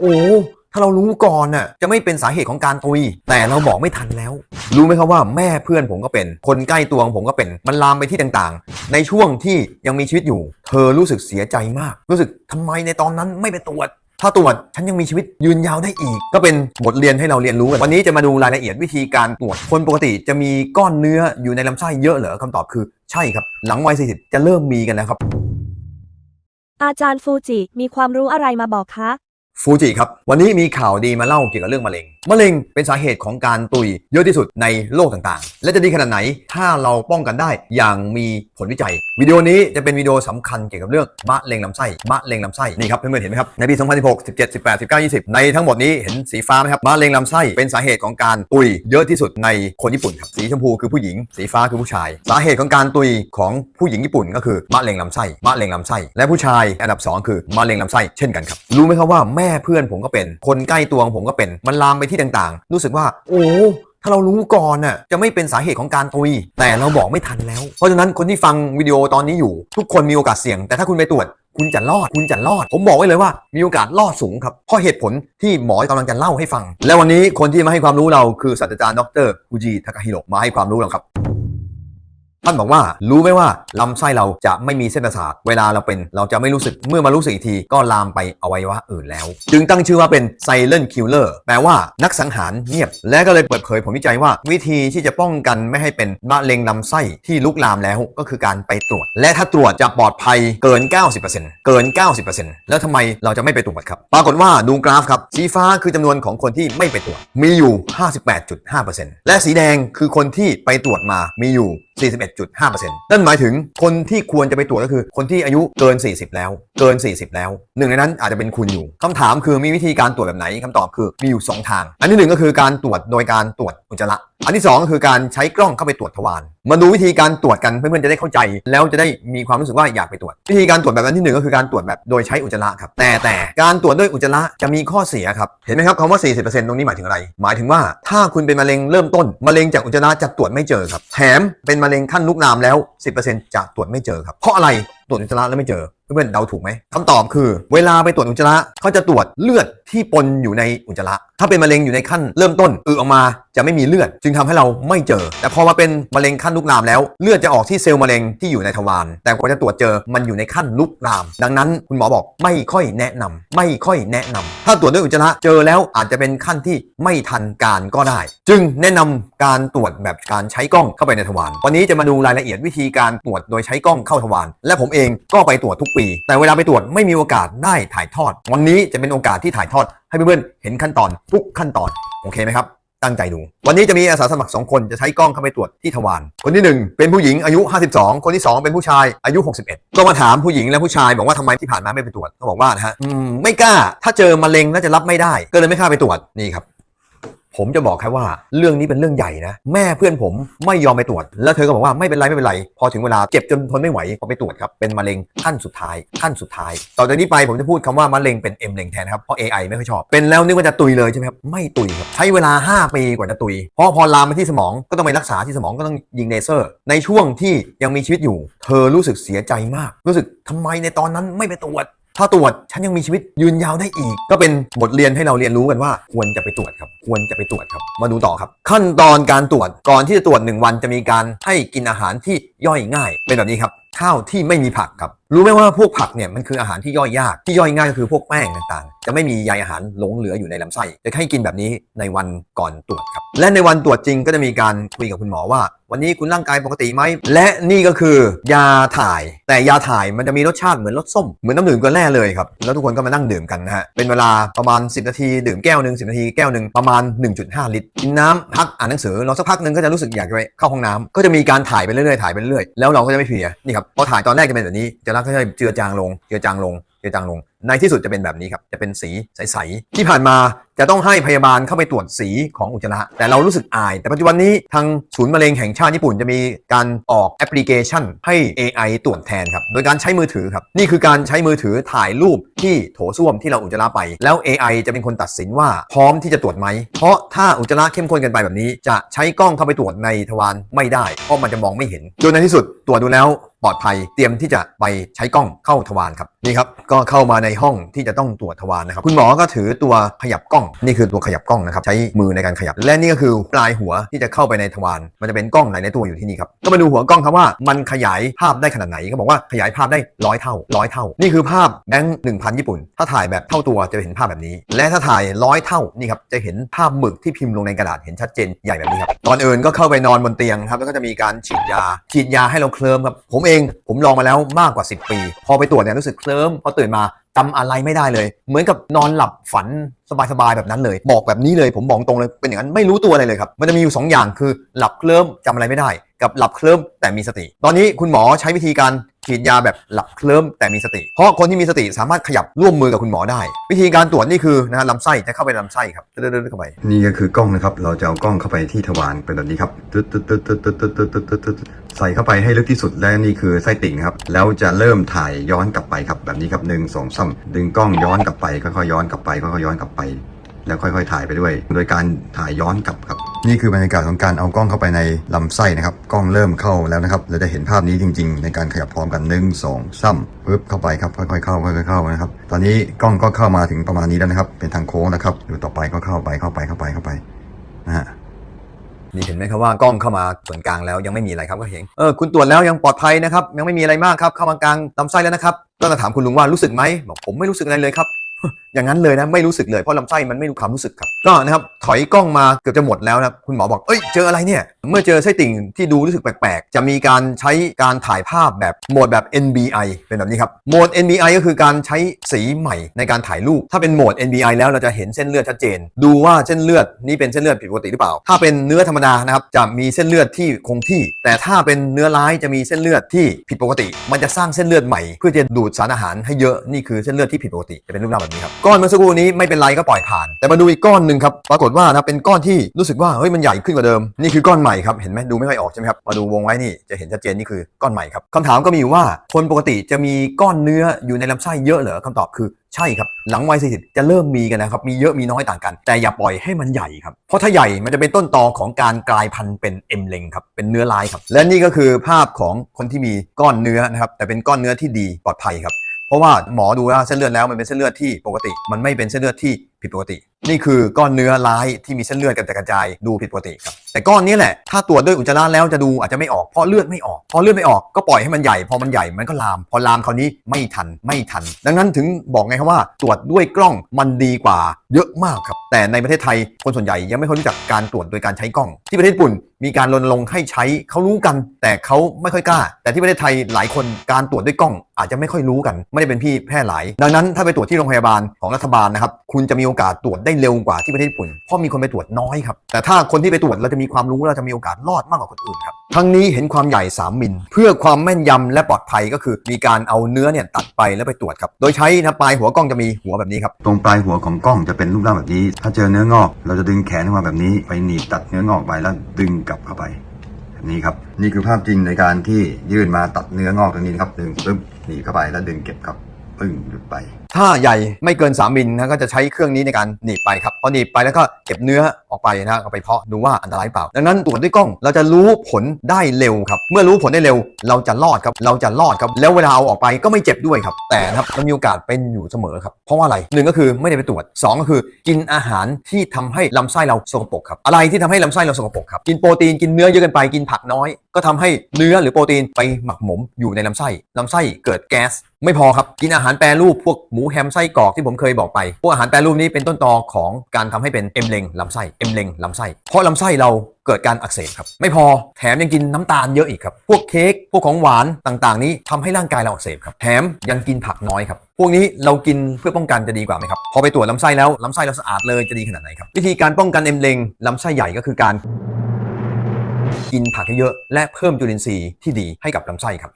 โอ้ถ้าเรารู้ก่อนน่ะจะไม่เป็นสาเหตุของการตุย แต่เราบอกไม่ทันแล้ว รู้ไหมครับว่าแม่เพื่อนผมก็เป็น คนใกล้ตัวของผมก็เป็นมันลามไปที่ต่างๆ ในช่วงที่ยังมีชีวิตอยู่ เธอรู้สึกเสียใจมาก รู้สึกทำไมในตอนนั้นไม่ไปตรวจ ถ้าตรวจฉันยังมีชีวิตยืนยาวได้อีก ก็เป็นบทเรียนให้เราเรียนรู้กันวันนี้จะมาดูรายละเอียดวิธีการตรวจคนปกติจะมีก้อนเนื้ออยู่ในลำไส้เยอะเหรอคำตอบคือ ใช่ครับ หลังวัย40จะเริ่มมีกันแล้วครับอาจารย์ฟูจิมีความรู้อะไรมาบอกคะ ฟูจิครับ วันนี้มีข่าวดีมาเล่าเกี่ยวกับเรื่องมะเร็งมะเร็งเป็นสาเหตุของการตุยเยอะที่สุดในโลกต่างๆ และจะดีขนาดไหนถ้าเราป้องกันได้อย่างมีผลวิจัย วิดีโอนี้จะเป็นวิดีโอสำคัญเกี่ยวกับเรื่องมะเร็งลำไส้มะเร็งลำไส้นี่ครับเพื่อนๆเห็นไหมครับในปี 2016 17 18 19 20 ในทั้งหมดนี้เห็นสีฟ้าไหมครับมะเร็งลำไส้เป็นสาเหตุของการตุยเยอะที่สุดในคนญี่ปุ่นครับสีชมพูคือผู้หญิง สีฟ้าคือผู้ชาย สาเหตุของการตุยของผู้หญิงญี่ปุ่น ก็คือมะเร็งลำไส้มะเร็งลำไส้และผู้ชายอันดับสองคือมะเร็งลำไส้เช่นกันครับรู้ไหมครับว่าแม่เพื่อนผมก็เป็นคนใกล้ตัวของผมก็เป็นมันลามไปที่ต่างๆ รู้สึกว่า โอ้ถ้าเรารู้ก่อนน่ะจะไม่เป็นสาเหตุของการตุย แต่เราบอกไม่ทันแล้ว เพราะฉะนั้นคนที่ฟังวิดีโอตอนนี้อยู่ ทุกคนมีโอกาสเสี่ยง แต่ถ้าคุณไปตรวจ คุณจะรอด คุณจะรอด ผมบอกไว้เลยว่ามีโอกาสรอดสูงครับเพราะเหตุผลที่หมอกำลังจะเล่าให้ฟัง และวันนี้คนที่มาให้ความรู้เราคือศาสตราจารย์ดรฟูจิทากาฮิโรมาให้ความรู้เราครับ ท่านบอกว่ารู้ไหมว่าลำไส้เราจะไม่มีเส้นประสาทเวลาเราเป็นเราจะไม่รู้สึกเมื่อมารู้สึกอีกทีก็ลามไปอวัยวะอื่นแล้ว จึงตั้งชื่อว่าเป็น silent killer แปลว่านักสังหารเงียบ และก็เลยเปิดเผยผลวิจัยว่า วิธีที่จะป้องกันไม่ให้เป็นมะเร็งลำไส้ที่ลุกลามแล้วก็คือการไปตรวจ และถ้าตรวจจะปลอดภัยเกิน 90%เกิน 90%แล้วทำไมเราจะไม่ไปตรวจครับ ปรากฏว่าดูกราฟครับสีฟ้าคือจำนวนของคนที่ไม่ไปตรวจมีอยู่ 58.5%และสีแดงคือคนที่ไปตรวจมามีอยู่41.5%นั่นหมายถึงคนที่ควรจะไปตรวจก็คือ คนที่อายุเกิน 40 แล้ว เกิน 40 แล้ว หนึ่งในนั้นอาจจะเป็นคุณอยู่คำถามคือมีวิธีการตรวจแบบไหนคำตอบคือมีอยู่ 2 ทาง อันที่หนึ่งก็คือการตรวจโดยการตรวจอุจจาระ อันที่สองก็คือการใช้กล้องเข้าไปตรวจทวารมาดูวิธีการตรวจกันเพื่อนๆจะได้เข้าใจ แล้วจะได้มีความรู้สึกว่าอยากไปตรวจ วิธีการตรวจแบบนั้นที่หนึ่งก็คือการตรวจแบบโดยใช้อุจจาระครับแต่แต่การตรวจด้วยอุจจาระจะมีข้อเสียครับเห็นไหมครับคำว่า 40%ตรงนี้หมายถึงอะไร หมายถึงว่าถ้าคุณเป็นมะเร็งเริ่มต้นมะเร็งจากอุจจาระจะตรวจไม่เจอครับแถมเป็นมะเร็งขั้นลุกลามแล้ว 10%จะตรวจไม่เจอครับเพราะอะไรตรวจอุจจาระแล้วไม่เจอเพื่อนๆเดาถูกไหมคำตอบคือ เวลาไปตรวจอุจจาระเขาจะตรวจเลือดที่ปนอยู่ในอุจจาระถ้าเป็นมะเร็งอยู่ในขั้นเริ่มต้นอือออกมาจะไม่มีเลือด จึงทำให้เราไม่เจอ แต่พอมาเป็นมะเร็งขั้นลุกลามแล้ว เลือดจะออกที่เซลล์มะเร็งที่อยู่ในทวารแต่กว่าจะตรวจเจอมันอยู่ในขั้นลุกลาม ดังนั้นคุณหมอบอกไม่ค่อยแนะนำไม่ค่อยแนะนำถ้าตรวจด้วยอุจจาระเจอแล้วอาจจะเป็นขั้นที่ไม่ทันการก็ได้ จึงแนะนำการตรวจแบบการใช้กล้องเข้าไปในทวารวันนี้จะมาดูรายละเอียดวิธีการตรวจโดยใช้กล้องเข้าทวารและผมเองก็ไปตรวจทุกปี แต่เวลาไปตรวจไม่มีโอกาสได้ถ่ายทอด วันนี้จะเป็นโอกาสที่ถ่ายทอดให้เพื่อนๆเห็นขั้นตอนทุกขั้นตอนโอเคไหมครับ ตั้งใจดู วันนี้จะมีอาสาสมัคร 2 คนจะใช้กล้องเข้าไปตรวจที่ทวาร คนที่ 1 เป็นผู้หญิงอายุ 52 คนที่ 2 เป็นผู้ชายอายุ 61 ก็มาถามผู้หญิงและผู้ชายบอกว่าทำไมที่ผ่านมาไม่ไปตรวจเขาบอกว่านะฮะ อืม ไม่กล้า ถ้าเจอมะเร็งน่าจะรับไม่ได้ ก็เลยไม่กล้าไปตรวจ นี่ครับ ผมจะบอกแค่ว่าเรื่องนี้เป็นเรื่องใหญ่นะ แม่เพื่อนผมไม่ยอมไปตรวจ แล้วเธอก็บอกว่าไม่เป็นไรไม่เป็นไร พอถึงเวลาเจ็บจนทนไม่ไหวพอไปตรวจครับเป็นมะเร็งขั้นสุดท้ายขั้นสุดท้าย ต่อจากนี้ไปผมจะพูดคำว่ามะเร็งเป็นเอ็มเร็งแทนครับเพราะ AI ไม่ค่อยชอบ เป็นแล้วนึกว่าจะตุยเลยใช่ไหมครับไม่ตุยครับใช้เวลา 5 ปีกว่าจะตุยเพราะพอลามไปที่สมองก็ต้องไปรักษาที่สมองก็ต้องยิงเลเซอร์ ในช่วงที่ยังมีชีวิตอยู่ เธอรู้สึกเสียใจมาก รู้สึกทำไมในตอนนั้นไม่ไปตรวจ ถ้าตรวจฉันยังมีชีวิตยืนยาวได้อีก ก็เป็นบทเรียนให้เราเรียนรู้กันว่า ควรจะไปตรวจครับ ควรจะไปตรวจครับ มาดูต่อครับ ขั้นตอนการตรวจก่อนที่จะตรวจ 1 วันจะมีการให้กินอาหารที่ย่อยง่าย เป็นแบบนี้ครับข้าวที่ไม่มีผักครับ รู้ไหมว่าพวกผักเนี่ยมันคืออาหารที่ย่อยยากที่ย่อยง่ายก็คือพวกแป้งต่างๆจะไม่มีใยอาหารหลงเหลืออยู่ในลำไส้จะให้กินแบบนี้ในวันก่อนตรวจครับ และในวันตรวจจริงก็จะมีการคุยกับคุณหมอว่า วันนี้คุณร่างกายปกติไหม และนี่ก็คือยาถ่าย แต่ยาถ่ายมันจะมีรสชาติเหมือนรสส้ม เหมือนน้ำดื่มกลือแร่เลยครับ แล้วทุกคนก็มานั่งดื่มกันนะฮะ เป็นเวลาประมาณ 10 นาทีดื่มแก้วหนึ่ง10 นาทีแก้วหนึ่งประมาณ 1.5 ลิตร กินน้ำพักอ่านหนังสือราสักพักหนึ่งก็จะรู้สึกอยากไปเข้าห้องน้ำก็จะมีการถ่ายไปเรื่อยๆถ่ายไปเรื่อยๆแล้วเราก็จะไม่เพลียนี่ครับพอถ่ายตอนแรกจะเป็นแบบนี้จะรักก็จะเจือจางลงเจือจางลงเจือจางลง ในที่สุดจะเป็นแบบนี้ครับ จะเป็นสีใส ๆ ที่ผ่านมา จะต้องให้พยาบาลเข้าไปตรวจสีของอุจจาระแต่เรารู้สึกอาย แต่ปัจจุบันนี้ทางศูนย์มะเร็งแห่งชาติญี่ปุ่นจะมีการออกแอปพลิเคชันให้ AI ตรวจแทนครับโดยการใช้มือถือครับนี่คือการใช้มือถือถ่ายรูปที่โถส้วมที่เราอุจจาระไป แล้ว AI จะเป็นคนตัดสินว่าพร้อมที่จะตรวจไหม เพราะถ้าอุจจาระเข้มข้นกินไปแบบนี้ จะใช้กล้องเข้าไปตรวจในทวารไม่ได้ เพราะมันจะมองไม่เห็นจนในที่สุดตรวจดูแล้วปลอดภัยเตรียมที่จะไปใช้กล้องเข้าทวารครับนี่ครับก็เข้ามาในห้องที่จะต้องตรวจทวารนะครับคุณหมอก็ถือตัวขยับกล้องนี่คือตัวขยับกล้องนะครับใช้มือในการขยับ และนี่ก็คือปลายหัวที่จะเข้าไปในทวารมันจะเป็นกล้องหลายในตัวอยู่ที่นี่ครับก็มาดูหัวกล้องครับว่ามันขยายภาพได้ขนาดไหนเขาบอกว่าขยายภาพได้ร้อยเท่าร้อยเท่า นี่คือภาพแบงค์หนึ่งพันญี่ปุ่น ถ้าถ่ายแบบเท่าตัวจะเห็นภาพแบบนี้ และถ้าถ่ายร้อยเท่านี่ครับจะเห็นภาพหมึกที่พิมพ์ลงในกระดาษเห็นชัดเจนใหญ่แบบนี้ครับก่อนอื่นก็เข้าไปนอนบนเตียงครับแล้วก็จะมีการฉีดยาฉีดยาให้เราเคลิ้มครับผมเองผมลองมาแล้วมากกว่า 10 ปี พอไปตรวจเนี่ยรู้สึกเคลิ้มพอตื่นมา จำอะไรไม่ได้เลย เหมือนกับนอนหลับฝันสบายๆแบบนั้นเลย บอกแบบนี้เลยผมบอกตรงเลยเป็นอย่างนั้นไม่รู้ตัวอะไรเลยครับมันจะมีอยู่สองอย่างคือหลับเคลิ้มจำอะไรไม่ได้ กับหลับเคลิ้มแต่มีสติ ตอนนี้คุณหมอใช้วิธีการฉีดยาแบบหลับเคลิ้มแต่มีสติ เพราะคนที่มีสติสามารถขยับร่วมมือกับคุณหมอได้ วิธีการตรวจนี่คือนะฮะลำไส้จะเข้าไปในลำไส้ครับเดินๆเข้าไป นี่ก็คือกล้องนะครับ เราจะเอากล้องเข้าไปที่ทวารเป็นแบบนี้ครับตึ๊ดตึ๊ดตึ๊ดตึ๊ดตึ๊ดตึ๊ดตึ๊ดตึ๊ดตึ๊ดตึ๊ดใส่เข้าไปให้ลึกที่สุดและนี่คือไส้ติ่งครับ แล้วจะเริ่มถ่ายย้อนกลับไปครับแบบนี้ครับหนึ่งสองสามดึงกล้องย้อนกลับไปค่อยๆย้อนกลับไปค่อยๆย้อนกลับไป แล้วค่อยๆถ่ายไปด้วย โดยการถ่ายย้อนกลับครับ นี่คือบรรยากาศของการเอากล้องเข้าไปในลำไส้นะครับ กล้องเริ่มเข้าแล้วนะครับเราจะเห็นภาพนี้จริง ๆ ในการขยับพร้อมกันหนึ่งสองสามปึ๊บเข้าไปครับค่อยๆเข้าค่อยๆเข้านะครับ ตอนนี้กล้องก็เข้ามาถึงประมาณนี้แล้วนะครับ เป็นทางโค้งนะครับดูต่อไปก็เข้าไปเข้าไปเข้าไปเข้าไปนะฮะนี่เห็นไหมครับว่ากล้องเข้ามาส่วนกลางแล้วยังไม่มีอะไรครับก็เห็นเออคุณตรวจแล้วยังปลอดภัยนะครับยังไม่มีอะไรมากครับเข้ามากลางลำไส้แล้วนะครับก็จะถามคุณลุงว่ารู้สึกไหมบอกผมไม่รู้สึกอะไรเลยครับ อย่างนั้นเลยนะไม่รู้สึกเลยเพราะลำไส้มันไม่รู้ความรู้สึกครับก็นะครับถอยกล้องมาเกือบจะหมดแล้วนะครับคุณหมอบอกเอ้ยเจออะไรเนี่ยเมื่อเจอไส้ติ่งที่ดูรู้สึกแปลกๆ จะมีการใช้การถ่ายภาพแบบโหมดแบบ NBI เป็นแบบนี้ครับโหมด NBI ก็คือการใช้สีใหม่ในการถ่ายรูป ถ้าเป็นโหมด NBI แล้วเราจะเห็นเส้นเลือดชัดเจน ดูว่าเส้นเลือดนี้เป็นเส้นเลือดผิดปกติหรือเปล่า ถ้าเป็นเนื้อธรรมดานะครับจะมีเส้นเลือดที่คงที่ แต่ถ้าเป็นเนื้อร้ายจะมีเส้นเลือดที่ผิดปกติ มันจะสร้างเส้นเลือดใหม่ เพื่อจะดูดสารอาหารให้เยอะนี่คือเส้นเลือดที่ผิดปกติจะเป็นรูปร่างแบบนี้ครับก้อนเมื่อสักครู่นี้ไม่เป็นไรก็ปล่อยผ่าน แต่มาดูอีกก้อนหนึ่งครับปรากฏว่านะเป็นก้อนที่รู้สึกว่าเฮ้ยมันใหญ่ขึ้นกว่าเดิมนี่คือก้อนใหม่ครับเห็นไหมดูไม่ค่อยออกใช่ไหมครับมาดูวงไว้นี่จะเห็นชัดเจนนี่คือก้อนใหม่ครับคำถามก็มีอยู่ว่าคนปกติจะมีก้อนเนื้ออยู่ในลำไส้เยอะเหรอคำตอบคือใช่ครับ หลังวัย40 จะเริ่มมีกันนะครับ มีเยอะมีน้อยต่างกัน แต่อย่าปล่อยให้มันใหญ่ครับ เพราะถ้าใหญ่มันจะเป็นต้นตอของการกลายพันธุ์เป็นเอ็มเลงครับ เป็นเนื้อลายครับ และนี่ก็คือภาพของคนที่มีก้อนเนื้อนะครับ แต่เป็นก้อนเนื้อที่ดีปลอดภัยครับ เพราะว่าหมอดูว่าเส้นเลือดแล้วมันเป็นเส้นเลือดที่ปกติ มันไม่เป็นเส้นเลือดที่ผิดปกติ นี่คือก้อนเนื้อร้ายที่มีเส้นเลือดกระจายกระจายดูผิดปกติครับ แต่ก้อนนี้แหละ ถ้าตรวจด้วยอุจจาระแล้วจะดูอาจจะไม่ออกเพราะเลือดไม่ออก พอเลือดไม่ออกก็ปล่อยให้มันใหญ่ พอมันใหญ่มันก็ลาม พอลามคราวนี้ไม่ทันไม่ทัน ดังนั้นถึงบอกไงครับว่า ตรวจด้วยกล้องมันดีกว่าเยอะมากครับ แต่ในประเทศไทยคนส่วนใหญ่ยังไม่ค่อยรู้จักการตรวจโดยการใช้กล้อง ที่ประเทศญี่ปุ่นมีการรณรงค์ให้ใช้เขารู้กัน แต่เขาไม่ค่อยกล้า แต่ที่ประเทศไทยหลายคนการตรวจด้วยกล้อง อาจจะไม่ค่อยรู้กัน ไม่ได้เป็นพี่แพร่หลาย ดังนั้นถ้าไปตรวจที่โรงพยาบาลของรัฐบาลนะครับคุณจะมีโอกาสตรวจได้เร็วกว่าที่ประเทศญี่ปุ่นเพราะมีคนไปตรวจน้อยครับแต่ถ้าคนที่ไปตรวจเราจะมีความรู้เราจะมีโอกาสรอดมากกว่าคนอื่นครับทั้งนี้เห็นความใหญ่ 3 มิล เพื่อความแม่นยำและปลอดภัยก็คือ มีการเอาเนื้อเนี่ยตัดไปแล้วไปตรวจครับโดยใช้นะปลายหัวกล้องจะมีหัวแบบนี้ครับตรงปลายหัวของกล้องจะเป็นรูปร่างแบบนี้ ถ้าเจอเนื้องอก เราจะดึงแขนขึ้นมาแบบนี้ ไปหนีบตัดเนื้องอกไปแล้วดึงกลับเข้าไปแบบนี้ครับนี่คือภาพจริงในการที่ยื่นมาตัดเนื้องอกตรงนี้นะครับดึงปึ๊บหนีบเข้าไปแล้วดึงเก็บครับปึ้งหลุดไป ถ้าใหญ่ไม่เกิน 3 มิลนะก็จะใช้เครื่องนี้ในการหนีบไปครับพอหนีบไปแล้วก็เก็บเนื้อออกไปนะเอาไปเพาะดูว่าอันตรายเปล่า ดังนั้นตรวจด้วยกล้องเราจะรู้ผลได้เร็วครับ เมื่อรู้ผลได้เร็ว เราจะรอดครับ เราจะรอดครับ แล้วเวลาเอาออกไปก็ไม่เจ็บด้วยครับ แต่นะครับมันมีโอกาสเป็นอยู่เสมอครับ เพราะว่าอะไรหนึ่งก็คือไม่ได้ไปตรวจสองก็คือ กินอาหารที่ทำให้ลำไส้เราสกปรกครับ อะไรที่ทำให้ลำไส้เราสกปรกครับ กินโปรตีนกินเนื้อเยอะเกินไป กินผักน้อย ก็ทำให้เนื้อหรือโปรตีนไปหมักหมมอยู่ในลำไส้ลำไส้เกิดแก๊ส ไม่พอครับ กินอาหารแปรรูปพวกหมูแฮมไส้กรอกที่ผมเคยบอกไป พวกอาหารแปรรูปนี้เป็นต้นตอของการทำให้เป็นเอ็มเลงลำไส้เอ็มเลงลำไส้ เพราะลำไส้เราเกิดการอักเสบครับ ไม่พอแถมยังกินน้ำตาลเยอะอีกครับ พวกเค้กพวกของหวานต่างๆ นี้ทำให้ร่างกายเราอักเสบครับแถมยังกินผักน้อยครับ พวกนี้เรากินเพื่อป้องกันจะดีกว่าไหมครับ พอไปตรวจลำไส้แล้วลำไส้เราสะอาดเลยจะดีขนาดไหนครับวิธีการป้องกันเอ็มเลงลำไส้ใหญ่ก็คือการกินผักเยอะและเพิ่มจุลินทรีย์ที่ดีให้กับลำไส้ครับ